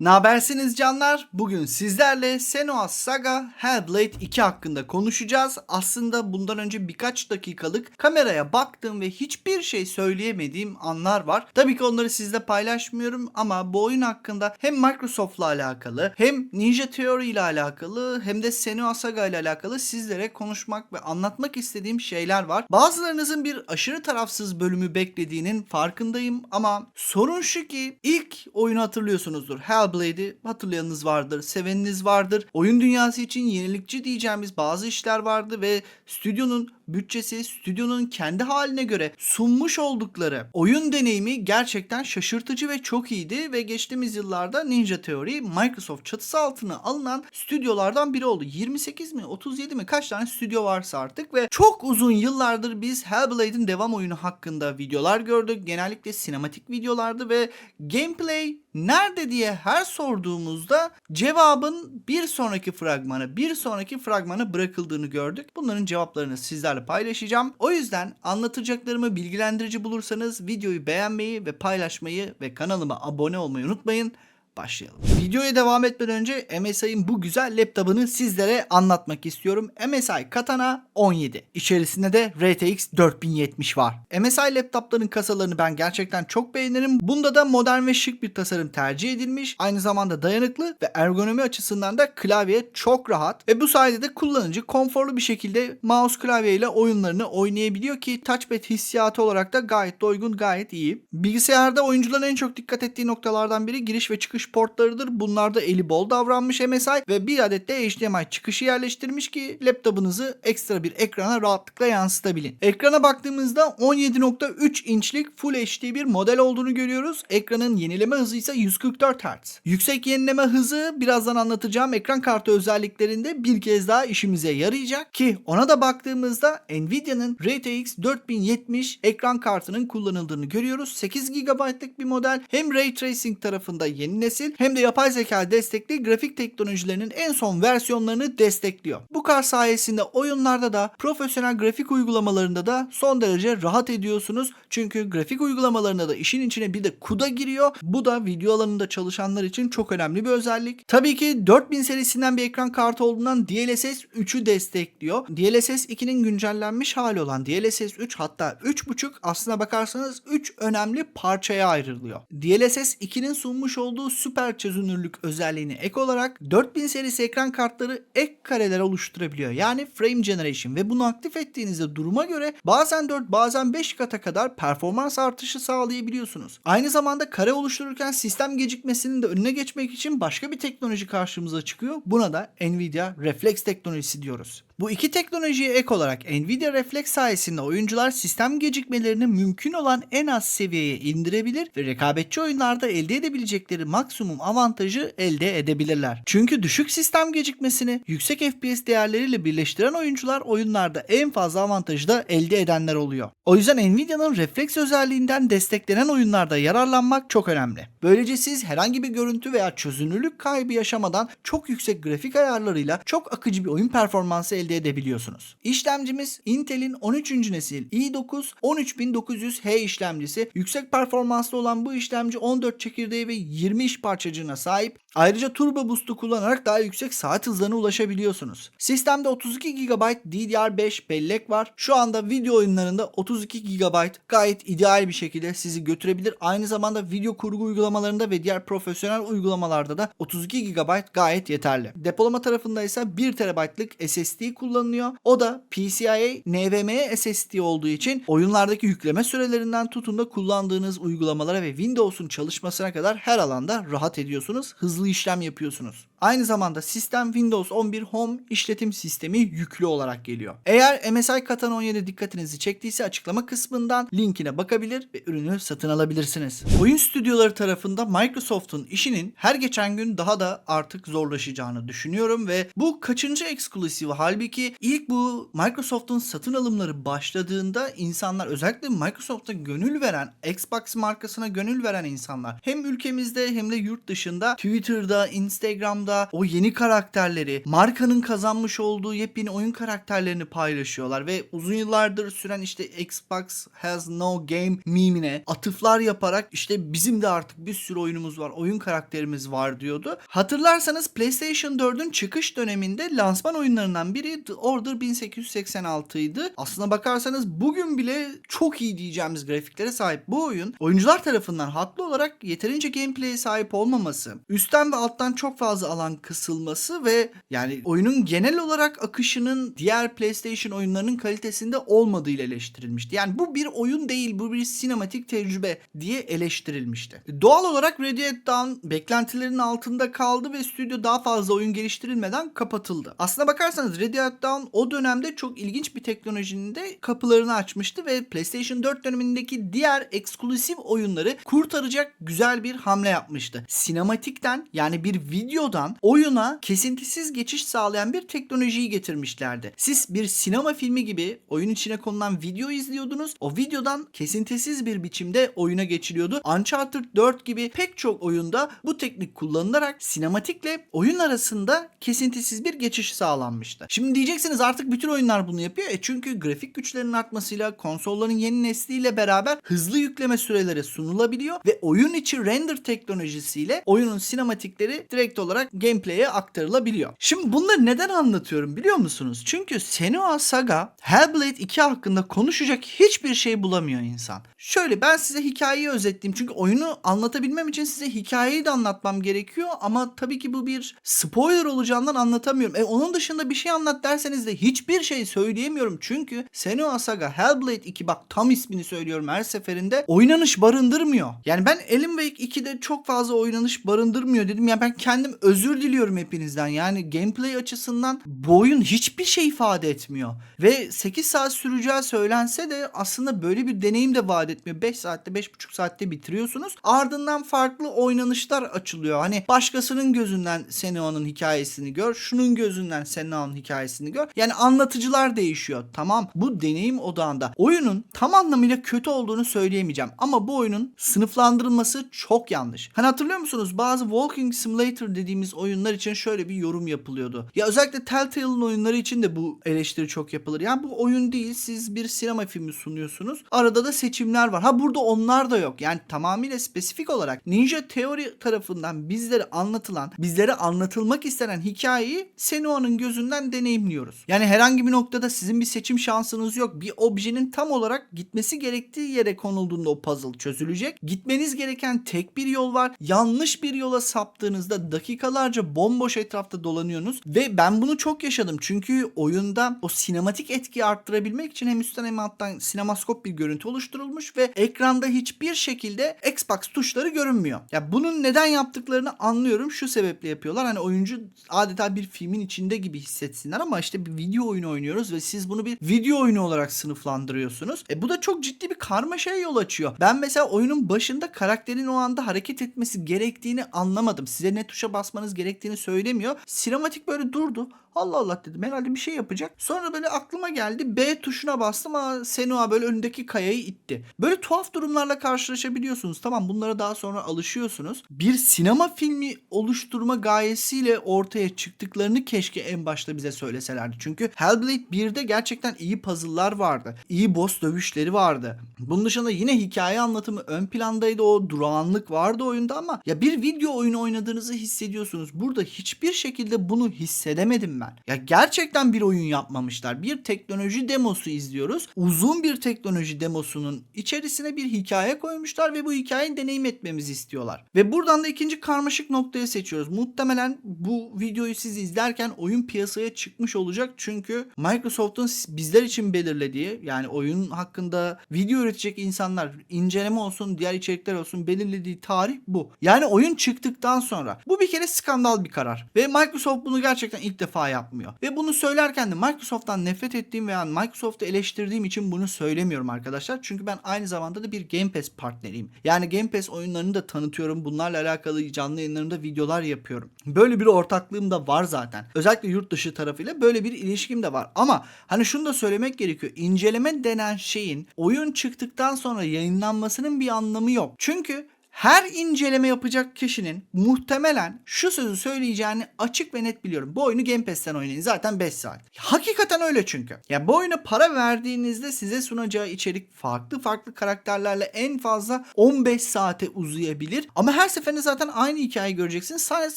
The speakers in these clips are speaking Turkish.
Nabersiniz canlar? Bugün sizlerle Senua Saga Hellblade 2 hakkında konuşacağız. Aslında bundan önce birkaç dakikalık kameraya baktığım ve hiçbir şey söyleyemediğim anlar var. Tabii ki onları sizle paylaşmıyorum ama bu oyun hakkında hem Microsoft'la alakalı hem Ninja Theory ile alakalı hem de Senua Saga ile alakalı sizlere konuşmak ve anlatmak istediğim şeyler var. Bazılarınızın bir aşırı tarafsız bölümü beklediğinin farkındayım ama sorun şu ki ilk oyunu hatırlıyorsunuzdur. Hellblade'i hatırlayanınız vardır, seveniniz vardır. Oyun dünyası için yenilikçi diyeceğimiz bazı işler vardı ve stüdyonun bütçesi, stüdyonun kendi haline göre sunmuş oldukları oyun deneyimi gerçekten şaşırtıcı ve çok iyiydi ve geçtiğimiz yıllarda Ninja Theory Microsoft çatısı altına alınan stüdyolardan biri oldu. 28 mi 37 mi kaç tane stüdyo varsa artık ve çok uzun yıllardır biz Hellblade'in devam oyunu hakkında videolar gördük. Genellikle sinematik videolardı ve gameplay nerede diye her sorduğumuzda cevabın bir sonraki fragmanı, bir sonraki fragmana bırakıldığını gördük. Bunların cevaplarını sizlerle paylaşacağım. O yüzden anlatacaklarımı bilgilendirici bulursanız videoyu beğenmeyi ve paylaşmayı ve kanalıma abone olmayı unutmayın. Başlayalım. Videoya devam etmeden önce MSI'ın bu güzel laptopunu sizlere anlatmak istiyorum. MSI Katana 17. İçerisinde de RTX 4070 var. MSI laptopların kasalarını ben gerçekten çok beğenirim. Bunda da modern ve şık bir tasarım tercih edilmiş. Aynı zamanda dayanıklı ve ergonomi açısından da klavye çok rahat. Ve bu sayede de kullanıcı konforlu bir şekilde mouse klavye ile oyunlarını oynayabiliyor ki touchpad hissiyatı olarak da gayet doygun, gayet iyi. Bilgisayarda oyuncuların en çok dikkat ettiği noktalardan biri giriş ve çıkış portlarıdır. Bunlarda eli bol davranmış MSI ve bir adet de HDMI çıkışı yerleştirmiş ki laptopunuzu ekstra bir ekrana rahatlıkla yansıtabilin. Ekrana baktığımızda 17.3 inçlik Full HD bir model olduğunu görüyoruz. Ekranın yenileme hızı ise 144 Hz. Yüksek yenileme hızı birazdan anlatacağım ekran kartı özelliklerinde bir kez daha işimize yarayacak ki ona da baktığımızda Nvidia'nın RTX 4070 ekran kartının kullanıldığını görüyoruz. 8 GB'lık bir model hem Ray Tracing tarafında yeni nesil hem de yapay zeka destekli grafik teknolojilerinin en son versiyonlarını destekliyor. Bu kart sayesinde oyunlarda da profesyonel grafik uygulamalarında da son derece rahat ediyorsunuz. Çünkü grafik uygulamalarında da işin içine bir de CUDA giriyor. Bu da video alanında çalışanlar için çok önemli bir özellik. Tabii ki 4000 serisinden bir ekran kartı olduğundan DLSS 3'ü destekliyor. DLSS 2'nin güncellenmiş hali olan DLSS 3 hatta 3.5 aslına bakarsanız 3 önemli parçaya ayrılıyor. DLSS 2'nin sunmuş olduğu süper çözünürlük özelliğine ek olarak 4000 serisi ekran kartları ek kareler oluşturabiliyor. Yani frame generation ve bunu aktif ettiğinizde duruma göre bazen 4 bazen 5 kata kadar performans artışı sağlayabiliyorsunuz. Aynı zamanda kare oluştururken sistem gecikmesinin de önüne geçmek için başka bir teknoloji karşımıza çıkıyor. Buna da Nvidia Reflex teknolojisi diyoruz. Bu iki teknolojiye ek olarak Nvidia Reflex sayesinde oyuncular sistem gecikmelerini mümkün olan en az seviyeye indirebilir ve rekabetçi oyunlarda elde edebilecekleri maksimum avantajı elde edebilirler. Çünkü düşük sistem gecikmesini yüksek FPS değerleriyle birleştiren oyuncular oyunlarda en fazla avantajı da elde edenler oluyor. O yüzden Nvidia'nın refleks özelliğinden desteklenen oyunlarda yararlanmak çok önemli. Böylece siz herhangi bir görüntü veya çözünürlük kaybı yaşamadan çok yüksek grafik ayarlarıyla çok akıcı bir oyun performansı elde edebiliyorsunuz. İşlemcimiz Intel'in 13. nesil i9 13900H işlemcisi. Yüksek performanslı olan bu işlemci 14 çekirdeği ve 20 iş parçacığına sahip. Ayrıca Turbo Boost'u kullanarak daha yüksek saat hızlarına ulaşabiliyorsunuz. Sistemde 32 GB DDR5 bellek var. Şu anda video oyunlarında 32 GB gayet ideal bir şekilde sizi götürebilir. Aynı zamanda video kurgu uygulamalarında ve diğer profesyonel uygulamalarda da 32 GB gayet yeterli. Depolama tarafında ise 1 TB'lık SSD kullanılıyor. O da PCIe NVMe SSD olduğu için oyunlardaki yükleme sürelerinden tutun da kullandığınız uygulamalara ve Windows'un çalışmasına kadar her alanda rahat ediyorsunuz. Hızlı işlem yapıyorsunuz. Aynı zamanda sistem Windows 11 Home işletim sistemi yüklü olarak geliyor. Eğer MSI Katana 17 dikkatinizi çektiyse açıklama kısmından linkine bakabilir ve ürünü satın alabilirsiniz. Oyun stüdyoları tarafında Microsoft'un işinin her geçen gün daha da artık zorlaşacağını düşünüyorum ve bu kaçıncı eksklusif Halbuki Halbuki ilk bu Microsoft'un satın alımları başladığında insanlar özellikle Microsoft'a gönül veren, Xbox markasına gönül veren insanlar hem ülkemizde hem de yurt dışında Twitter'da, Instagram'da o yeni karakterleri, markanın kazanmış olduğu yepyeni oyun karakterlerini paylaşıyorlar ve uzun yıllardır süren işte Xbox has no game mimine atıflar yaparak işte bizim de artık bir sürü oyunumuz var, oyun karakterimiz var diyordu. Hatırlarsanız PlayStation 4'ün çıkış döneminde lansman oyunlarından biri The Order 1886 idi. Aslına bakarsanız bugün bile çok iyi diyeceğimiz grafiklere sahip bu oyun oyuncular tarafından haklı olarak yeterince gameplay'e sahip olmaması, üstten ve alttan çok fazla alan kısılması ve yani oyunun genel olarak akışının diğer PlayStation oyunlarının kalitesinde olmadığı ile eleştirilmişti. Yani bu bir oyun değil, bu bir sinematik tecrübe diye eleştirilmişti. Doğal olarak Red Dead Dawn beklentilerin altında kaldı ve stüdyo daha fazla oyun geliştirilmeden kapatıldı. Aslına bakarsanız Red Dead Dawn o dönemde çok ilginç bir teknolojinin de kapılarını açmıştı ve PlayStation 4 dönemindeki diğer eksklusif oyunları kurtaracak güzel bir hamle yapmıştı. Sinematikten yani bir videodan oyuna kesintisiz geçiş sağlayan bir teknolojiyi getirmişlerdi. Siz bir sinema filmi gibi oyun içine konulan video izliyordunuz. O videodan kesintisiz bir biçimde oyuna geçiliyordu. Uncharted 4 gibi pek çok oyunda bu teknik kullanılarak sinematikle oyun arasında kesintisiz bir geçiş sağlanmıştı. Şimdi diyeceksiniz artık bütün oyunlar bunu yapıyor. E çünkü grafik güçlerinin artmasıyla konsolların yeni nesliyle beraber hızlı yükleme süreleri sunulabiliyor ve oyun içi render teknolojisiyle oyunun sinematikleri direkt olarak gameplay'e aktarılabiliyor. Şimdi bunları neden anlatıyorum biliyor musunuz? Çünkü Senua Saga Hellblade 2 hakkında konuşacak hiçbir şey bulamıyor insan. Şöyle ben size hikayeyi özetleyeyim. Çünkü oyunu anlatabilmem için size hikayeyi de anlatmam gerekiyor ama tabii ki bu bir spoiler olacağından anlatamıyorum. E onun dışında bir şey anlat derseniz de hiçbir şey söyleyemiyorum. Çünkü Senua Saga Hellblade 2 bak tam ismini söylüyorum her seferinde oynanış barındırmıyor. Yani ben Alan Wake 2'de çok fazla oynanış barındırmıyor dedim. Ya ben kendim özür diliyorum hepinizden. Yani gameplay açısından bu oyun hiçbir şey ifade etmiyor. Ve 8 saat süreceği söylense de aslında böyle bir deneyim de vaat etmiyor. 5 saatte 5,5 saatte bitiriyorsunuz. Ardından farklı oynanışlar açılıyor. Hani başkasının gözünden Senua'nın hikayesini gör. Şunun gözünden Senua'nın hikayesini gör. Yani anlatıcılar değişiyor. Tamam bu deneyim odağında. Oyunun tam anlamıyla kötü olduğunu söyleyemeyeceğim. Ama bu oyunun sınıflandırılması çok yanlış. Hani hatırlıyor musunuz? Bazı Walking Simulator dediğimiz oyunlar için şöyle bir yorum yapılıyordu. Ya özellikle Telltale'ın oyunları için de bu eleştiri çok yapılır. Yani bu oyun değil siz bir sinema filmi sunuyorsunuz. Arada da seçimler var. Ha burada onlar da yok. Yani tamamıyla spesifik olarak Ninja Theory tarafından bizlere anlatılan, bizlere anlatılmak istenen hikayeyi Senua'nın gözünden deneyimliyoruz. Yani herhangi bir noktada sizin bir seçim şansınız yok. Bir objenin tam olarak gitmesi gerektiği yere konulduğunda o puzzle çözülecek. Gitmeniz gereken tek bir yol var. Yanlış bir yola saptığınızda dakikalarca bomboş etrafta dolanıyorsunuz ve ben bunu çok yaşadım. Çünkü oyunda o sinematik etkiyi arttırabilmek için hem üstten hem alttan sinemaskop bir görüntü oluşturulmuş ve ekranda hiçbir şekilde Xbox tuşları görünmüyor. Ya bunun neden yaptıklarını anlıyorum. Şu sebeple yapıyorlar. Hani oyuncu adeta bir filmin içinde gibi hissetsinler ama işte bir video oyunu oynuyoruz ve siz bunu bir video oyunu olarak sınıflandırıyorsunuz. E bu da çok ciddi bir karmaşaya yol açıyor. Ben mesela oyunun başında karakterin o anda hareket etmesi gerektiğini anlamadım. Size ne tuşa basmanız gerektiğini söylemiyor. Sinematik böyle durdu. Allah Allah dedim herhalde bir şey yapacak. Sonra böyle aklıma geldi B tuşuna bastım ama Senua böyle önündeki kayayı itti. Böyle tuhaf durumlarla karşılaşabiliyorsunuz. Tamam bunlara daha sonra alışıyorsunuz. Bir sinema filmi oluşturma gayesiyle ortaya çıktıklarını keşke en başta bize söyleselerdi. Çünkü Hellblade 1'de gerçekten iyi puzzle'lar vardı. İyi boss dövüşleri vardı. Bunun dışında yine hikaye anlatımı ön plandaydı. O durağanlık vardı oyunda ama ya bir video oyunu oynadığınızı hissediyorsunuz. Burada hiçbir şekilde bunu hissedemedim ben. Ya gerçekten bir oyun yapmamışlar. Bir teknoloji demosu izliyoruz. Uzun bir teknoloji demosunun içerisine bir hikaye koymuşlar ve bu hikayeyi deneyim etmemizi istiyorlar. Ve buradan da ikinci karmaşık noktayı seçiyoruz. Muhtemelen bu videoyu siz izlerken oyun piyasaya çıkmış olacak. Çünkü Microsoft'un bizler için belirlediği yani oyun hakkında video üretecek insanlar inceleme olsun diğer içerikler olsun belirlediği tarih bu. Yani oyun çıktıktan sonra. Bu bir kere skandal bir karar. Ve Microsoft bunu gerçekten ilk defa yapmıyor. Ve bunu söylerken de Microsoft'tan nefret ettiğim veya Microsoft'u eleştirdiğim için bunu söylemiyorum arkadaşlar. Çünkü ben aynı zamanda da bir Game Pass partneriyim. Yani Game Pass oyunlarını da tanıtıyorum. Bunlarla alakalı canlı yayınlarımda videolar yapıyorum. Böyle bir ortaklığım da var zaten. Özellikle yurt dışı tarafıyla böyle bir ilişkim de var. Ama hani şunu da söylemek gerekiyor. İnceleme denen şeyin oyun çıktıktan sonra yayınlanmasının bir anlamı yok. Çünkü her inceleme yapacak kişinin muhtemelen şu sözü söyleyeceğini açık ve net biliyorum. Bu oyunu Game Pass'ten oynayın zaten 5 saat. Hakikaten öyle çünkü. Ya bu oyuna para verdiğinizde size sunacağı içerik farklı farklı karakterlerle en fazla 15 saate uzayabilir. Ama her seferinde zaten aynı hikayeyi göreceksiniz. Sadece,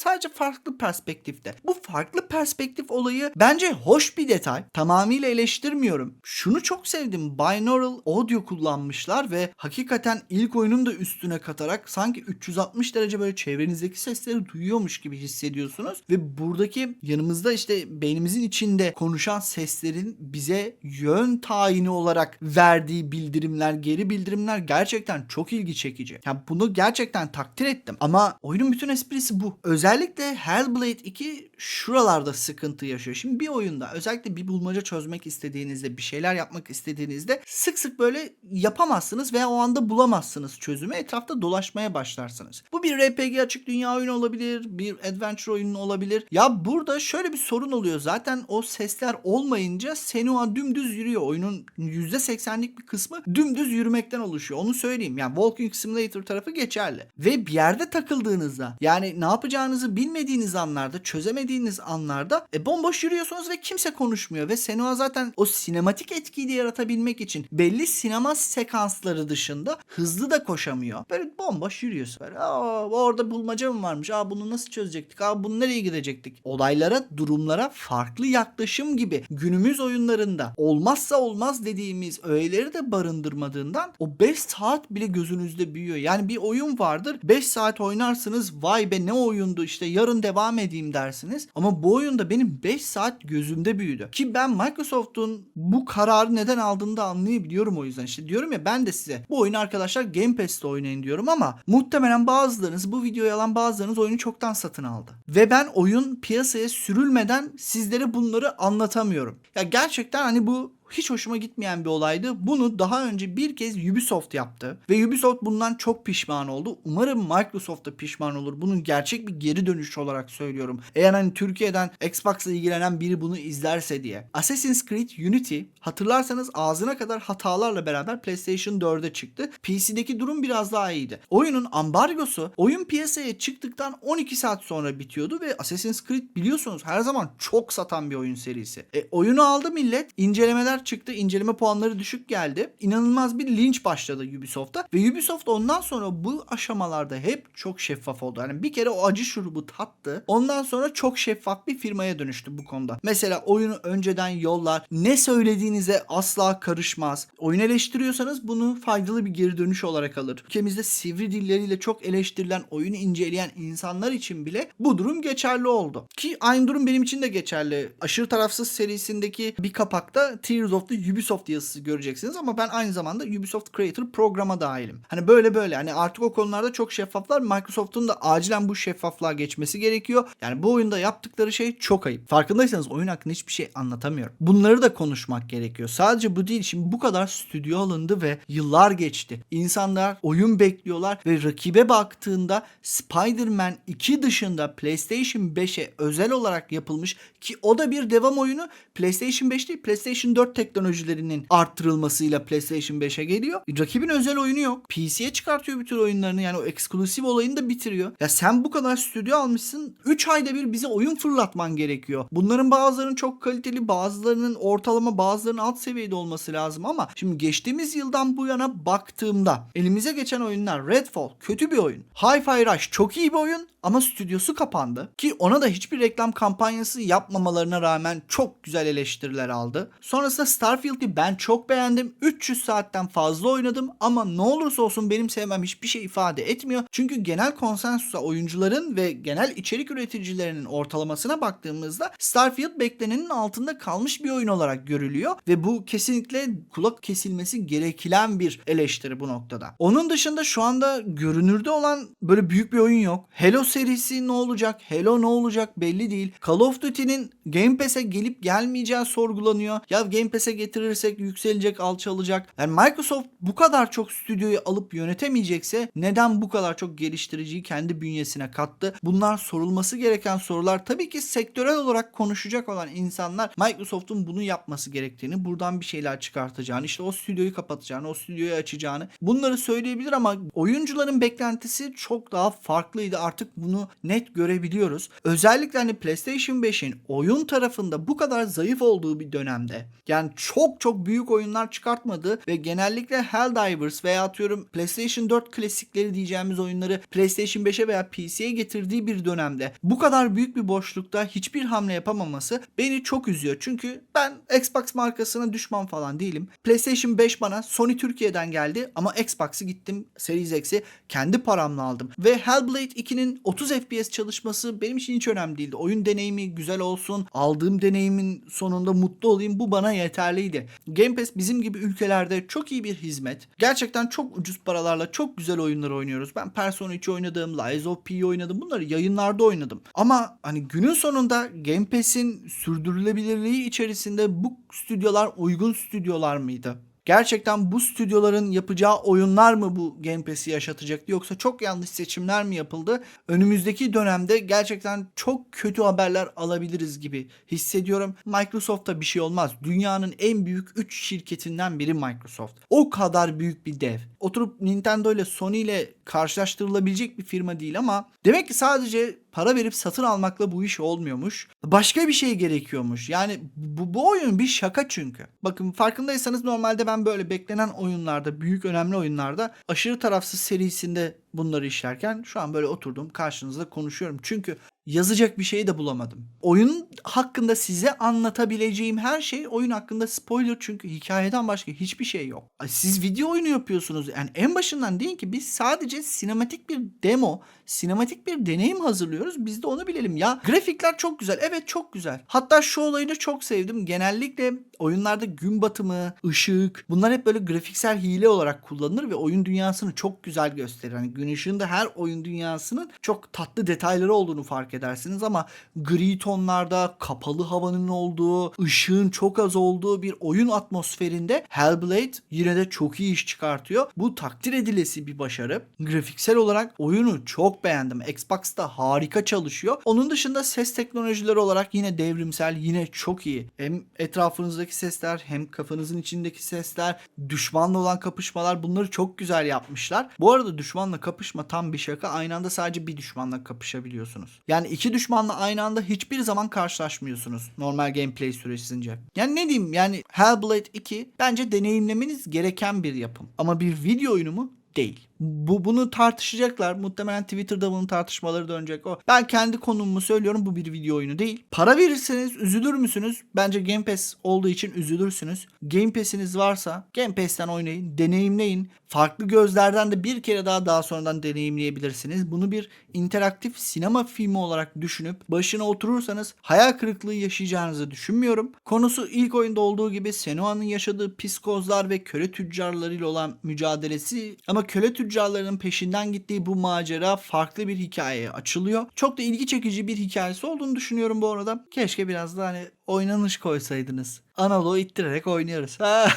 sadece farklı perspektifte. Bu farklı perspektif olayı bence hoş bir detay. Tamamıyla eleştirmiyorum. Şunu çok sevdim. Binaural audio kullanmışlar ve hakikaten ilk oyunun da üstüne katarak sanki 360 derece böyle çevrenizdeki sesleri duyuyormuş gibi hissediyorsunuz ve buradaki yanımızda işte beynimizin içinde konuşan seslerin bize yön tayini olarak verdiği bildirimler, geri bildirimler gerçekten çok ilgi çekici. Yani bunu gerçekten takdir ettim. Ama oyunun bütün esprisi bu. Özellikle Hellblade 2 şuralarda sıkıntı yaşıyor. Şimdi bir oyunda özellikle bir bulmaca çözmek istediğinizde, bir şeyler yapmak istediğinizde sık sık böyle yapamazsınız veya o anda bulamazsınız çözümü. Etrafta dolaşmaya başlarsınız. Bu bir RPG açık dünya oyunu olabilir, bir adventure oyunu olabilir. Ya burada şöyle bir sorun oluyor. Zaten o sesler olmayınca Senua dümdüz yürüyor. Oyunun %80'lik bir kısmı dümdüz yürümekten oluşuyor. Onu söyleyeyim. Yani Walking Simulator tarafı geçerli. Ve bir yerde takıldığınızda yani ne yapacağınızı bilmediğiniz anlarda, çözemediğiniz anlarda e, bomboş yürüyorsunuz ve kimse konuşmuyor. Ve Senua zaten o sinematik etkiyi de yaratabilmek için belli sinema sekansları dışında hızlı da koşamıyor. Böyle bomboş yürüyorsun. Aa, orada bulmaca mı varmış? Aa bunu nasıl çözecektik? Aa bunu nereye gidecektik? Olaylara, durumlara farklı yaklaşım gibi günümüz oyunlarında olmazsa olmaz dediğimiz öğeleri de barındırmadığından o 5 saat bile gözünüzde büyüyor. Yani bir oyun vardır 5 saat oynarsınız vay be ne oyundu işte yarın devam edeyim dersiniz. Ama bu oyunda benim 5 saat gözümde büyüdü. Ki ben Microsoft'un bu kararı neden aldığını da anlayabiliyorum o yüzden. İşte diyorum ya ben de size bu oyunu arkadaşlar Game Pass'te oynayın diyorum ama muhtemelen bazılarınız bu videoyu alan bazılarınız oyunu çoktan satın aldı. Ve ben oyun piyasaya sürülmeden sizlere bunları anlatamıyorum. Ya gerçekten hani bu hiç hoşuma gitmeyen bir olaydı. Bunu daha önce bir kez Ubisoft yaptı. Ve Ubisoft bundan çok pişman oldu. Umarım Microsoft da pişman olur. Bunun gerçek bir geri dönüş olarak söylüyorum. Eğer hani Türkiye'den Xbox'la ilgilenen biri bunu izlerse diye. Assassin's Creed Unity hatırlarsanız ağzına kadar hatalarla beraber PlayStation 4'e çıktı. PC'deki durum biraz daha iyiydi. Oyunun ambargosu oyun piyasaya çıktıktan 12 saat sonra bitiyordu ve Assassin's Creed biliyorsunuz her zaman çok satan bir oyun serisi. E, oyunu aldı millet. incelemeler çıktı. inceleme puanları düşük geldi. İnanılmaz bir linç başladı Ubisoft'ta ve Ubisoft ondan sonra bu aşamalarda hep çok şeffaf oldu. Yani bir kere o acı şurubu tattı. Ondan sonra çok şeffaf bir firmaya dönüştü bu konuda. Mesela oyunu önceden yollar. Ne söylediğinize asla karışmaz. Oyun eleştiriyorsanız bunu faydalı bir geri dönüş olarak alır. Ülkemizde sivri dilleriyle çok eleştirilen, oyunu inceleyen insanlar için bile bu durum geçerli oldu. Ki aynı durum benim için de geçerli. Aşırı Tarafsız serisindeki bir kapakta Tears of the Ubisoft yazısı göreceksiniz ama ben aynı zamanda Ubisoft Creator programa dahilim. Hani böyle böyle hani artık o konularda çok şeffaflar. Microsoft'un da acilen bu şeffaflığa geçmesi gerekiyor. Yani bu oyunda yaptıkları şey çok ayıp. Farkındaysanız oyun hakkında hiçbir şey anlatamıyorum. Bunları da konuşmak gerekiyor. Sadece bu değil. Şimdi bu kadar stüdyo alındı ve yıllar geçti. İnsanlar oyun bekliyorlar ve rakibe baktığında Spider-Man 2 dışında PlayStation 5'e özel olarak yapılmış ki o da bir devam oyunu PlayStation 5 değil PlayStation 4 teknolojilerinin arttırılmasıyla PlayStation 5'e geliyor. Rakibin özel oyunu yok. PC'ye çıkartıyor bütün oyunlarını yani o eksklusif olayını da bitiriyor. Ya sen bu kadar stüdyo almışsın 3 ayda bir bize oyun fırlatman gerekiyor. Bunların bazılarının çok kaliteli bazılarının ortalama bazılarının alt seviyede olması lazım ama şimdi geçtiğimiz yıldan bu yana baktığımda elimize geçen oyunlar Redfall kötü bir oyun. Hi-Fi Rush çok iyi bir oyun ama stüdyosu kapandı. Ki ona da hiçbir reklam kampanyası yapmamalarına rağmen çok güzel eleştiriler aldı. Sonrasında Starfield'i ben çok beğendim. 300 saatten fazla oynadım ama ne olursa olsun benim sevmem hiçbir şey ifade etmiyor. Çünkü genel konsensusa oyuncuların ve genel içerik üreticilerinin ortalamasına baktığımızda Starfield beklenenin altında kalmış bir oyun olarak görülüyor ve bu kesinlikle kulak kesilmesi gereken bir eleştiri bu noktada. Onun dışında şu anda görünürde olan böyle büyük bir oyun yok. Halo serisi ne olacak? Halo ne olacak? Belli değil. Call of Duty'nin Game Pass'e gelip gelmeyeceği sorgulanıyor. Ya Game Pass'e getirirsek yükselecek, alçalacak. Yani Microsoft bu kadar çok stüdyoyu alıp yönetemeyecekse neden bu kadar çok geliştiriciyi kendi bünyesine kattı? Bunlar sorulması gereken sorular. Tabii ki sektörel olarak konuşacak olan insanlar Microsoft'un bunu yapması gerektiğini, buradan bir şeyler çıkartacağını, işte o stüdyoyu kapatacağını, o stüdyoyu açacağını bunları söyleyebilir ama oyuncuların beklentisi çok daha farklıydı. Artık bunu net görebiliyoruz. Özellikle hani PlayStation 5'in oyun tarafında bu kadar zayıf olduğu bir dönemde yani çok çok büyük oyunlar çıkartmadı ve genellikle Helldivers veya atıyorum PlayStation 4 klasikleri diyeceğimiz oyunları PlayStation 5'e veya PC'ye getirdiği bir dönemde bu kadar büyük bir boşlukta hiçbir hamle yapamaması beni çok üzüyor. Çünkü ben Xbox markasına düşman falan değilim. PlayStation 5 bana Sony Türkiye'den geldi ama Xbox'ı gittim Series X'i kendi paramla aldım. Ve Hellblade 2'nin 30 FPS çalışması benim için hiç önemli değildi. Oyun deneyimi güzel olsun, aldığım deneyimin sonunda mutlu olayım bu bana yeterliydi. Game Pass bizim gibi ülkelerde çok iyi bir hizmet. Gerçekten çok ucuz paralarla çok güzel oyunlar oynuyoruz. Ben Persona 3 oynadım, Lies of P oynadım. Bunları yayınlarda oynadım. Ama hani günün sonunda Game Pass'in sürdürülebilirliği içerisinde bu stüdyolar uygun stüdyolar mıydı? Gerçekten bu stüdyoların yapacağı oyunlar mı bu Game Pass'i yaşatacaktı yoksa çok yanlış seçimler mi yapıldı? Önümüzdeki dönemde gerçekten çok kötü haberler alabiliriz gibi hissediyorum. Microsoft'ta bir şey olmaz. Dünyanın en büyük 3 şirketinden biri Microsoft. O kadar büyük bir dev. Oturup Nintendo ile Sony ile karşılaştırılabilecek bir firma değil ama demek ki sadece para verip satın almakla bu iş olmuyormuş. Başka bir şey gerekiyormuş. Yani bu, bu oyun bir şaka çünkü. Bakın farkındaysanız normalde ben böyle beklenen oyunlarda, büyük önemli oyunlarda aşırı tarafsız serisinde bunları işlerken şu an böyle oturdum karşınızda konuşuyorum. Çünkü yazacak bir şey de bulamadım. Oyun hakkında size anlatabileceğim her şey oyun hakkında spoiler çünkü hikayeden başka hiçbir şey yok. Siz video oyunu yapıyorsunuz. Yani en başından deyin ki biz sadece sinematik bir demo, sinematik bir deneyim hazırlıyoruz. Biz de onu bilelim ya. Grafikler çok güzel. Evet çok güzel. Hatta şu olayını çok sevdim. Genellikle oyunlarda gün batımı, ışık bunlar hep böyle grafiksel hile olarak kullanılır ve oyun dünyasını çok güzel gösterir. Hani gün ışığında her oyun dünyasının çok tatlı detayları olduğunu fark edersiniz ama gri tonlarda kapalı havanın olduğu, ışığın çok az olduğu bir oyun atmosferinde Hellblade yine de çok iyi iş çıkartıyor. Bu takdir edilesi bir başarı. Grafiksel olarak oyunu çok beğendim. Xbox'ta harika çalışıyor. Onun dışında ses teknolojileri olarak yine devrimsel, yine çok iyi. Hem etrafınızdaki sesler hem kafanızın içindeki sesler, düşmanla olan kapışmalar bunları çok güzel yapmışlar. Bu arada düşmanla kapışma tam bir şaka. Aynı anda sadece bir düşmanla kapışabiliyorsunuz. Yani iki düşmanla aynı anda hiçbir zaman karşılaşmıyorsunuz normal gameplay süresince. Yani ne diyeyim yani Hellblade 2 bence deneyimlemeniz gereken bir yapım. Ama bir video oyunu mu? Değil. Bu bunu tartışacaklar. Muhtemelen Twitter'da bunun tartışmaları dönecek. O. Ben kendi konumumu söylüyorum. Bu bir video oyunu değil. Para verirseniz üzülür müsünüz? Bence Game Pass olduğu için üzülürsünüz. Game Pass'iniz varsa Game Pass'ten oynayın, deneyimleyin. Farklı gözlerden de bir kere daha daha sonradan deneyimleyebilirsiniz. Bunu bir interaktif sinema filmi olarak düşünüp başına oturursanız hayal kırıklığı yaşayacağınızı düşünmüyorum. Konusu ilk oyunda olduğu gibi Senua'nın yaşadığı psikozlar ve köle tüccarlarıyla olan mücadelesi ama köle tüccarlarının peşinden gittiği bu macera farklı bir hikayeye açılıyor. Çok da ilgi çekici bir hikayesi olduğunu düşünüyorum bu arada. Keşke biraz da hani oynanış koysaydınız. Analoğu ittirerek oynuyoruz. Ha.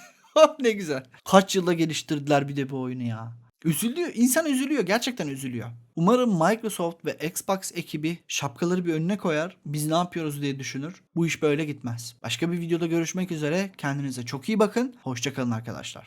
ne güzel. Kaç yılda geliştirdiler bir de bu oyunu ya. Üzülüyor. İnsan üzülüyor. Gerçekten üzülüyor. Umarım Microsoft ve Xbox ekibi şapkaları bir önüne koyar. Biz ne yapıyoruz diye düşünür. Bu iş böyle gitmez. Başka bir videoda görüşmek üzere. Kendinize çok iyi bakın. Hoşçakalın arkadaşlar.